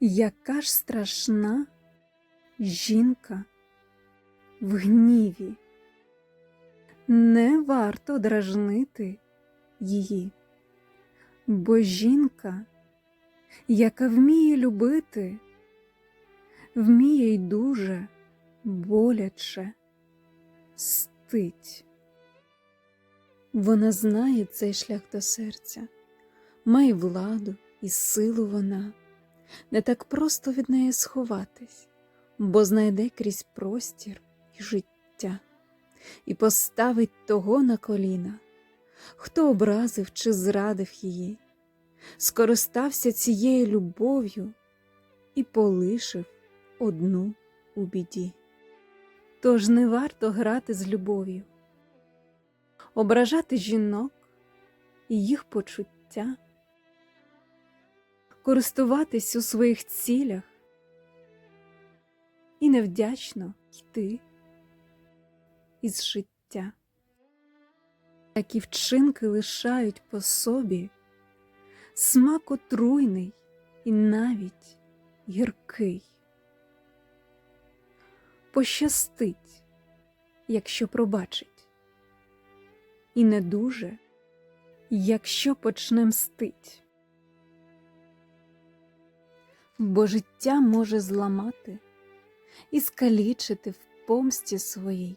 Яка ж страшна жінка в гніві, не варто дражнити її, бо жінка, яка вміє любити, вміє й дуже боляче стить. Вона знає цей шлях до серця, має владу і силу вона, не так просто від неї сховатись, бо знайде крізь простір і життя, і поставить того на коліна, хто образив чи зрадив її, скористався цією любов'ю і полишив одну у біді. Тож не варто грати з любов'ю, ображати жінок і їх почуття, користуватись у своїх цілях і невдячно йти із життя. Такі вчинки лишають по собі смак отруйний і навіть гіркий. Пощастить, якщо пробачить, і не дуже, якщо почне мстить. Бо життя може зламати і скалічити в помсті своїй,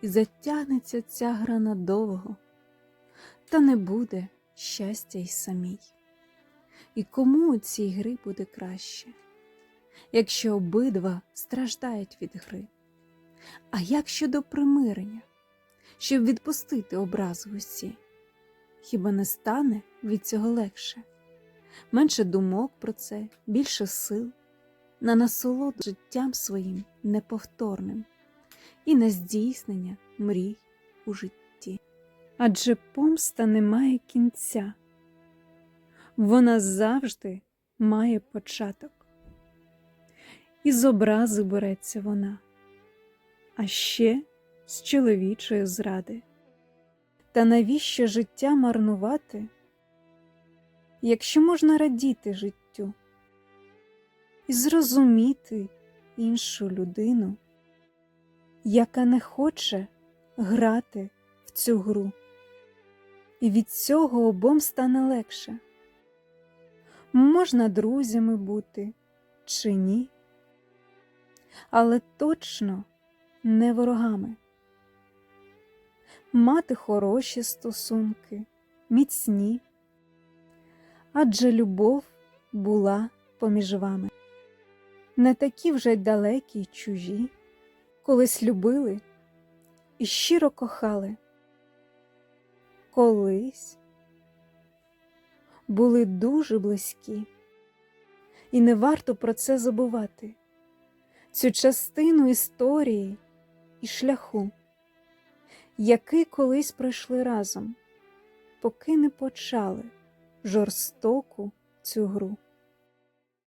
і затягнеться ця гра надовго, та не буде щастя й самій. І кому у цій гри буде краще, якщо обидва страждають від гри? А як щодо примирення, щоб відпустити образи усі? Хіба не стане від цього легше? Менше думок про це, більше сил на насолоду життям своїм неповторним і на здійснення мрій у житті. Адже помста не має кінця, вона завжди має початок. І з образи береться вона, а ще з чоловічої зради. Та навіщо життя марнувати, якщо можна радіти життю і зрозуміти іншу людину, яка не хоче грати в цю гру, і від цього обом стане легше. Можна друзями бути чи ні, але точно не ворогами. Мати хороші стосунки, міцні, адже любов була поміж вами. Не такі вже й далекі й чужі, колись любили і щиро кохали. Колись були дуже близькі, і не варто про це забувати, цю частину історії і шляху, який колись пройшли разом, поки не почали жорстоку цю гру.